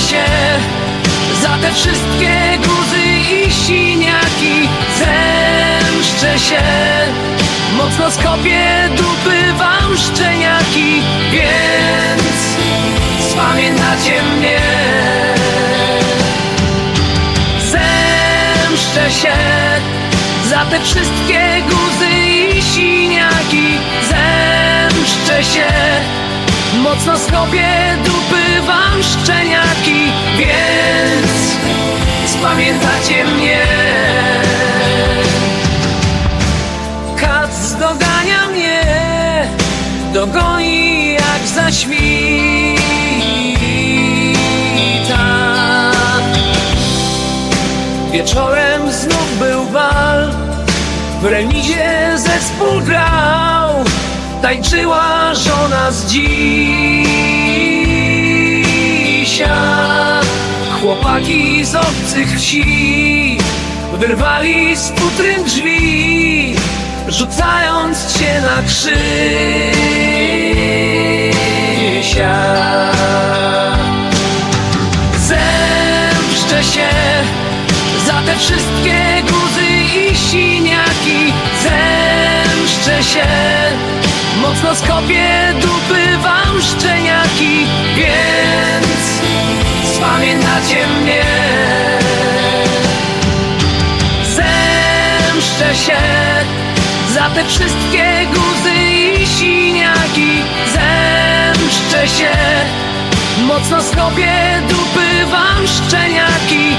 się za te wszystkie guzy i siniaki. Zemszczę się, mocno skopię dupy wam szczeniaki, więc spamiętacie mnie. Zemszczę się za te wszystkie guzy mocno skopię dupy wam szczeniaki, więc spamiętacie mnie. Kac dogania mnie, dogoni jak zaświta. Wieczorem znów był bal W remizie zespół grał Tańczyła żona dzisiaj Chłopaki z obcych wsi Wyrwali z futryn drzwi Rzucając się na Krzysia Zemszczę się za te wszystkie guzy i siniaki. Zemszczę się Mocno skopię dupy wam szczeniaki Więc spamiętacie mnie. Zemszczę się za te wszystkie guzy i siniaki. Zemszczę się. Mocno skopię dupy wam szczeniaki